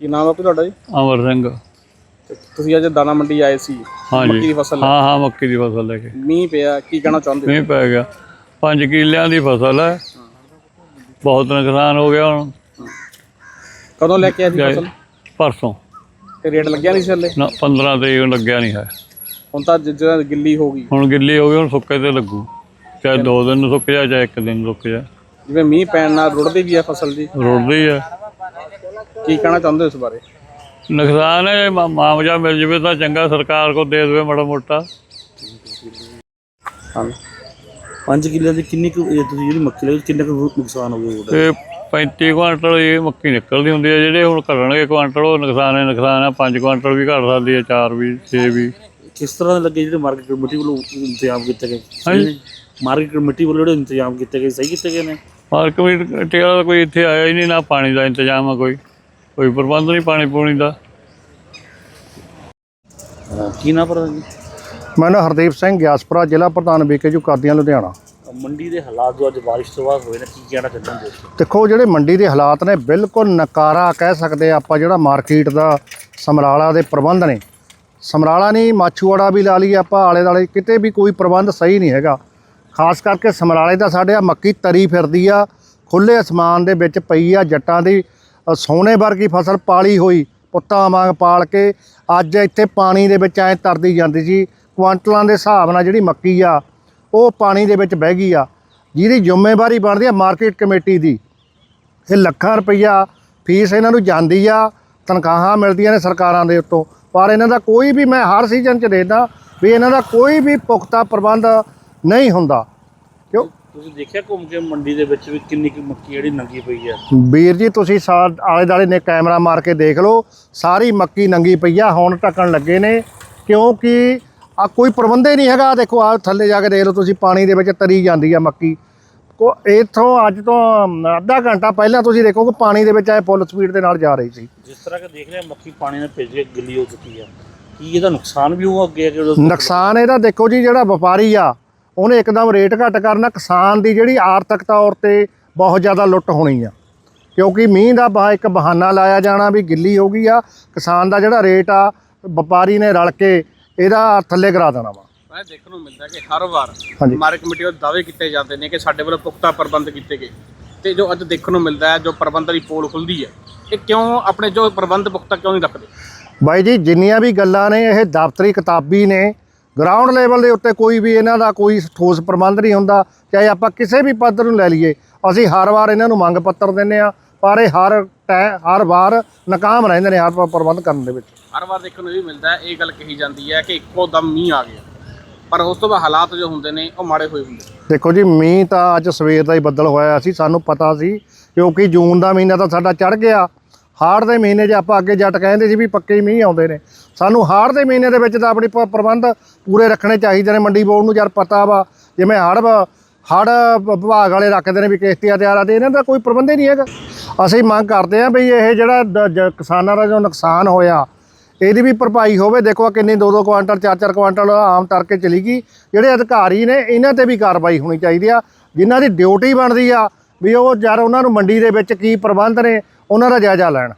ਕੀ ਨਾਮ ਹੈ ਤੁਹਾਡਾ ਜੀ? ਅਮਰ ਸਿੰਘ। ਤੇ ਤੁਸੀਂ ਅੱਜ ਦਾਣਾ ਮੰਡੀ ਆਏ ਸੀ। ਮੱਕੀ ਦੀ ਫਸਲ ਹਾਂ ਹਾਂ ਮੱਕੀ ਦੀ ਫਸਲ ਲੈ ਕੇ। ਮੀਂਹ ਪਿਆ ਕੀ ਕਹਿਣਾ ਚਾਹੁੰਦੇ ਮੀਂਹ ਪੈ ਗਿਆ। 5 ਕਿੱਲਿਆਂ ਦੀ ਫਸਲ ਹੈ। ਬਹੁਤ ਨੁਕਸਾਨ ਹੋ ਗਿਆ ਹੁਣ। ਕਦੋਂ ਲੈ ਕੇ ਆਏ ਸੀ ਫਸਲ? ਪਰਸੋਂ। ਤੇ ਰੇਟ ਲੱਗਿਆ ਨਹੀਂ ਸੀ ਹਲੇ? ਨਾ 15 ਤਰੀਕ ਨੂੰ ਲੱਗਿਆ ਨਹੀਂ ਹੈ। ਹੁਣ ਤਾਂ ਜਿ- ਜਿਹੜਾ ਗਿੱਲੀ ਹੋ ਗਈ। ਹੁਣ ਗਿੱਲੀ ਹੋ ਗਈ ਹੁਣ ਸੁੱਕੇ ਤੇ ਲੱਗੂ। ਚਾਹੇ ਦੋ ਦਿਨ ਨੂੰ ਸੁੱਕ ਜਾ ਚਾਹੇ ਇੱਕ ਦਿਨ ਰੁਕ ਜਾ ਜਿਵੇਂ ਮੀਂਹ ਪੈਣ ਨਾਲ ਰੁੜਦੀ ਵੀ ਹੈ ਫਸਲ ਦੀ ਰੁੜਦੀ ਹੈ। ਕੀ ਕਹਿਣਾ ਚਾਹੁੰਦੇ ਹੋ ਇਸ ਬਾਰੇ? ਨੁਕਸਾਨ ਹੈ ਮਾ- ਮੁਆਵਜ਼ਾ ਮਿਲ ਜਵੇ ਤਾਂ ਚੰਗਾ ਸਰਕਾਰ ਕੋ ਦੇ ਦੇਵੇ ਮਾੜਾ ਮੋਟਾ। ਹਾਂ 5 ਕਿੱਲੇ ਦੀ ਕਿੰਨੀ ਕੁ ਇਹ ਤੁਸੀਂ ਜਿਹੜੀ ਮੱਕੀ ਲਈ ਕਿੰਨਾ ਕੁ ਨੁਕਸਾਨ ਹੋ ਗਿਆ ਉਹਦਾ? ਤੇ 35 ਕੁਆਂਟਲ ਇਹ ਮੱਕੀ ਨਿਕਲਦੀ ਹੁੰਦੀ ਹੈ ਜਿਹੜੇ ਹੁਣ ਘਟਣਗੇ ਕੁਆਂਟਲ ਉਹ ਨੁਕਸਾਨ ਹੈ ਨੁਕਸਾਨ ਹੈ। 5 ਕੁਆਂਟਲ ਵੀ ਘਟ ਸਕਦੀ ਹੈ 4 ਵੀ 6 ਵੀ। ਕਿਸ ਤਰ੍ਹਾਂ ਦੇ ਲੱਗੇ ਜਿਹੜੇ ਮਾਰਕੀਟ ਕਮੇਟੀ ਵੱਲੋਂ ਇੰਤਜ਼ਾਮ ਕੀਤੇ ਗਏ? ਹਾਂਜੀ। ਮਾਰਕੀਟ ਕਮੇਟੀ ਵੱਲੋਂ ਜਿਹੜੇ ਇੰਤਜ਼ਾਮ ਕੀਤੇ ਗਏ ਸਹੀ ਕੀਤੇ ਗਏ ਨੇ? ਮਾਰਕ ਵੀ ਟੇਲਾ ਕੋਈ ਇੱਥੇ ਆਇਆ ਹੀ ਨਹੀਂ ਨਾ ਪਾਣੀ ਦਾ ਇੰਤਜ਼ਾਮ ਆ ਕੋਈ। ਕੋਈ ਪ੍ਰਬੰਧ ਨਹੀਂ ਪਾਣੀ ਪੂਣੀ ਦਾ। ਕੀ ਨਾ ਪਰ ਜੀ? ਮੈਂ ਨਾ ਹਰਦੀਪ ਸਿੰਘ ਗਿਆਸਪੁਰਾ ਜ਼ਿਲ੍ਹਾ ਪ੍ਰਧਾਨ ਬੀਕੇਯੂ ਕਾਦੀਆਂ ਲੁਧਿਆਣਾ। ਮੰਡੀ ਦੇ ਹਾਲਾਤ ਜੋ ਅੱਜ ਬਾਰਿਸ਼ ਤੋਂ ਬਾਅਦ ਹੋਏ ਨੇ ਕੀ ਕਹਿਣਾ ਚਾਹੁੰਦੇ ਹੋ ਦੇਖੋ ਜਿਹੜੇ ਮੰਡੀ ਦੇ ਹਾਲਾਤ ਨੇ ਬਿਲਕੁਲ ਨਕਾਰਾ ਕਹਿ ਸਕਦੇ ਆਪਾਂ ਜਿਹੜਾ ਮਾਰਕੀਟ ਦਾ ਸਮਰਾਲਾ ਦੇ ਪ੍ਰਬੰਧ ਨੇ। ਸਮਰਾਲਾ ਨਹੀਂ ਮਾਛੂਵਾੜਾ ਵੀ ਲਾ ਲਈ ਆਪਾਂ ਆਲੇ ਦਾਲੇ ਕਿਤੇ ਵੀ ਕੋਈ ਪ੍ਰਬੰਧ ਸਹੀ ਨਹੀਂ ਹੈਗਾ। ਖਾਸ ਕਰਕੇ ਸਮਰਾਲੇ ਦਾ ਸਾਡੇ ਆ ਮੱਕੀ ਤਰੀ ਫਿਰਦੀ ਆ ਖੁੱਲੇ ਅਸਮਾਨ ਦੇ ਵਿੱਚ ਪਈ ਆ ਜੱਟਾਂ ਦੀ ਸੋਨੇ ਵਰਗੀ ਫਸਲ ਪਾਲੀ ਹੋਈ, ਪੁੱਤਾਂ ਵਾਂਗ ਪਾਲ ਕੇ ਅੱਜ ਇੱਥੇ ਪਾਣੀ ਦੇ ਵਿੱਚ ਐ ਤਰਦੀ ਜਾਂਦੀ ਸੀ। ਕੁਆਂਟਲਾਂ ਦੇ ਹਿਸਾਬ ਨਾਲ ਜਿਹੜੀ ਮੱਕੀ ਆ, ਉਹ ਪਾਣੀ ਦੇ ਵਿੱਚ ਬਹਿ ਗਈ ਆ। ਜਿਹਦੀ ਜ਼ਿੰਮੇਵਾਰੀ ਬਣਦੀ ਆ ਮਾਰਕੀਟ ਕਮੇਟੀ ਦੀ। ਇਹ ਲੱਖਾਂ ਰੁਪਈਆ ਫੀਸ ਇਹਨਾਂ ਨੂੰ ਜਾਂਦੀ ਆ, ਤਨਖਾਹਾਂ ਮਿਲਦੀਆਂ ਨੇ ਸਰਕਾਰਾਂ ਦੇ ਉੱਤੋਂ। ਪਰ ਇਹਨਾਂ ਦਾ ਕੋਈ ਵੀ, ਮੈਂ ਹਰ ਸੀਜ਼ਨ 'ਚ ਦੇਖਦਾ ਵੀ ਇਹਨਾਂ ਦਾ ਕੋਈ ਵੀ ਪੁਖਤਾ ਪ੍ਰਬੰਧ ਨਹੀਂ ਹੁੰਦਾ। ਕਿਉਂ? ਤੁਸੀਂ ਦੇਖਿਆ ਘੁੰਮ ਕੇ ਮੰਡੀ ਦੇ ਵਿੱਚ ਵੀ ਕਿੰਨੀ ਕੁ ਮੱਕੀ ਜਿਹੜੀ ਨੰਗੀ ਪਈ ਹੈ ਵੀਰ ਜੀ ਤੁਸੀਂ ਸਾ ਆਲੇ ਦਾਲੇ ਨੇ ਕੈਮਰਾ ਮਾਰ ਕੇ ਦੇਖ ਲਓ ਸਾਰੀ ਮੱਕੀ ਨੰਗੀ ਪਈ ਆ ਹੁਣ ਢੱਕਣ ਲੱਗੇ ਨੇ ਕਿਉਂਕਿ ਆ ਕੋਈ ਪ੍ਰਬੰਧ ਨਹੀਂ ਹੈਗਾ ਦੇਖੋ ਆ ਥੱਲੇ ਜਾ ਕੇ ਦੇਖ ਲਓ ਤੁਸੀਂ ਪਾਣੀ ਦੇ ਵਿੱਚ ਤਰੀ ਜਾਂਦੀ ਆ ਮੱਕੀ। ਕੋ ਇਥੋਂ ਅੱਜ ਤੋਂ ਅੱਧਾ ਘੰਟਾ ਪਹਿਲਾਂ ਤੁਸੀਂ ਦੇਖੋ ਕਿ ਪਾਣੀ ਦੇ ਵਿੱਚ ਐ ਫੁੱਲ ਸਪੀਡ ਦੇ ਨਾਲ ਜਾ ਰਹੀ ਸੀ। ਜਿਸ ਤਰ੍ਹਾਂ ਕਿ ਦੇਖ ਰਹੇ ਮੱਕੀ ਪਾਣੀ ਨਾਲ ਭਿੱਜ ਕੇ ਗਿੱਲੀ ਹੋ ਚੁੱਕੀ ਹੈ ਕੀ ਇਹਦਾ ਨੁਕਸਾਨ ਵੀ ਹੋਊਗਾ ਅੱਗੇ ਨੁਕਸਾਨ ਇਹਦਾ ਦੇਖੋ ਜੀ ਜਿਹੜਾ ਵਪਾਰੀ ਆ ਉਹਨੇ ਇੱਕਦਮ ਰੇਟ ਘੱਟ ਕਰਨਾ ਕਿਸਾਨ ਦੀ ਜਿਹੜੀ ਆਰਥਿਕ ਤੌਰ ਤੇ ਬਹੁਤ ਜ਼ਿਆਦਾ ਲੁੱਟ ਹੋਣੀ ਆ। ਕਿਉਂਕਿ ਮੀਂਹ ਦਾ ਬਹਾ ਇੱਕ ਬਹਾਨਾ ਲਾਇਆ ਜਾਣਾ ਵੀ ਗਿੱਲੀ ਹੋ ਗਈ ਆ ਕਿਸਾਨ ਦਾ ਜਿਹੜਾ ਰੇਟ ਆ ਵਪਾਰੀ ਨੇ ਰਲ ਕੇ ਇਹਦਾ ਥੱਲੇ ਕਰਾ ਦੇਣਾ ਵਾ। ਮੈਂ ਦੇਖਣ ਨੂੰ ਮਿਲਦਾ ਕਿ ਹਰ ਵਾਰ। ਮਾਰਕ ਕਮੇਟੀ ਵੱਲੋਂ ਦਾਅਵੇ ਕੀਤੇ ਜਾਂਦੇ ਨੇ ਕਿ ਸਾਡੇ ਵੱਲੋਂ ਪੁਖਤਾ ਪ੍ਰਬੰਧ ਕੀਤੇ ਗਏ। ਤੇ ਜੋ ਅੱਜ ਦੇਖਣ ਨੂੰ ਮਿਲਦਾ ਹੈ ਜੋ ਪ੍ਰਬੰਧ ਦੀ ਪੋਲ ਖੁੱਲਦੀ ਹੈ ਇਹ ਕਿਉਂ ਆਪਣੇ ਜੋ ਪ੍ਰਬੰਧ ਪੁਖਤਾ ਕਿਉਂ ਨਹੀਂ ਰੱਖਦੇ? ਬਾਈ ਜੀ ਜਿੰਨੀਆਂ ਵੀ ਗੱਲਾਂ ਨੇ ਇਹ ਦਫ਼ਤਰੀ ਕਿਤਾਬੀ ਨੇ ਗਰਾਊਂਡ ਲੈਵਲ ਦੇ ਉੱਤੇ ਕੋਈ ਵੀ ਇਹਨਾਂ ਦਾ ਕੋਈ ਠੋਸ ਪ੍ਰਬੰਧ ਨਹੀਂ ਹੁੰਦਾ ਚਾਹੇ ਆਪਾਂ ਕਿਸੇ ਵੀ ਪੱਧਰ ਨੂੰ ਲੈ ਲਈਏ ਅਸੀਂ ਹਰ ਵਾਰ ਇਹਨਾਂ ਨੂੰ ਮੰਗ ਪੱਤਰ ਦਿੰਨੇ ਆ ਪਰ ਇਹ ਹਰ ਟੈ- ਹਰ ਵਾਰ ਨਾਕਾਮ ਰਹਿੰਦੇ ਨੇ ਹਰ ਵਾਰ ਪ੍ਰਬੰਧ ਕਰਨ ਦੇ ਵਿੱਚ। ਹਰ ਵਾਰ ਦੇਖਣ ਨੂੰ ਇਹ ਮਿਲਦਾ ਹੈ ਇਹ ਗੱਲ ਕਹੀ ਜਾਂਦੀ ਹੈ ਕਿ ਇੱਕੋ ਦਮ ਮੀਂਹ ਆ ਗਿਆ। ਪਰ ਉਸ ਤੋਂ ਬਾਅਦ ਹਾਲਾਤ ਜੋ ਹੁੰਦੇ ਨੇ ਉਹ ਮਾੜੇ ਹੋਏ ਹੁੰਦੇ। ਦੇਖੋ ਜੀ ਮੀਂਹ ਤਾਂ ਅੱਜ ਸਵੇਰ ਦਾ ਹੀ ਬੱਦਲ ਹੋਇਆ ਸੀ ਸਾਨੂੰ ਪਤਾ ਸੀ ਕਿਉਂਕਿ ਜੂਨ ਦਾ ਮਹੀਨਾ ਤਾਂ ਸਾਡਾ ਚੜ ਗਿਆ। ਹਾੜ ਦੇ ਮਹੀਨੇ 'ਚ ਆਪਾਂ ਅੱਗੇ ਜੱਟ ਕਹਿੰਦੇ ਸੀ ਵੀ ਪੱਕੇ ਹੀ ਮੀਂਹ ਆਉਂਦੇ ਨੇ। ਸਾਨੂੰ ਹਾੜ ਦੇ ਮਹੀਨੇ ਦੇ ਵਿੱਚ ਤਾਂ ਆਪਣੀ ਪ- ਪ੍ਰਬੰਧ ਪੂਰੇ ਰੱਖਣੇ ਚਾਹੀਦੇ ਨੇ। ਮੰਡੀ ਬੋਰਡ ਨੂੰ ਯਾਰ ਪਤਾ ਵਾ, ਜਿਵੇਂ ਹੜ ਹੜ ਵਿਭਾਗ ਵਾਲੇ ਰੱਖਦੇ ਨੇ ਵੀ ਕਿਸ਼ਤੀਆਂ ਤਿਆਰ ਆ ਤੇ ਇਹਨਾਂ ਦਾ ਕੋਈ ਪ੍ਰਬੰਧ ਹੀ ਨਹੀਂ ਹੈਗਾ। ਅਸੀਂ ਮੰਗ ਕਰਦੇ ਹਾਂ ਵੀ ਇਹ ਜਿਹੜਾ ਕਿਸਾਨਾਂ ਦਾ ਜੋ ਨੁਕਸਾਨ ਹੋਇਆ, ਇਹਦੀ ਵੀ ਭਰਪਾਈ ਹੋਵੇ। ਦੇਖੋ ਆਹ ਕਿੰਨੀ 2-2 ਕੁਆਂਟਲ 4-4 ਕੁਆਂਟਲ ਆਮ ਤਰ ਕੇ ਚਲੀ ਗਈ। ਜਿਹੜੇ ਅਧਿਕਾਰੀ ਨੇ, ਇਹਨਾਂ ਤੇ ਵੀ ਕਾਰਵਾਈ ਹੋਣੀ ਚਾਹੀਦੀ ਆ। ਜਿਨ੍ਹਾਂ ਦੀ ਡਿਊਟੀ ਬਣਦੀ ਆ ਵੀ ਉਹ ਯਾਰ ਉਹਨਾਂ ਨੂੰ ਮੰਡੀ ਦੇ ਵਿੱਚ ਕੀ ਪ੍ਰਬੰਧ ਨੇ, ਉਹਨਾਂ ਦਾ ਜਾਇਜ਼ਾ ਲੈਣ।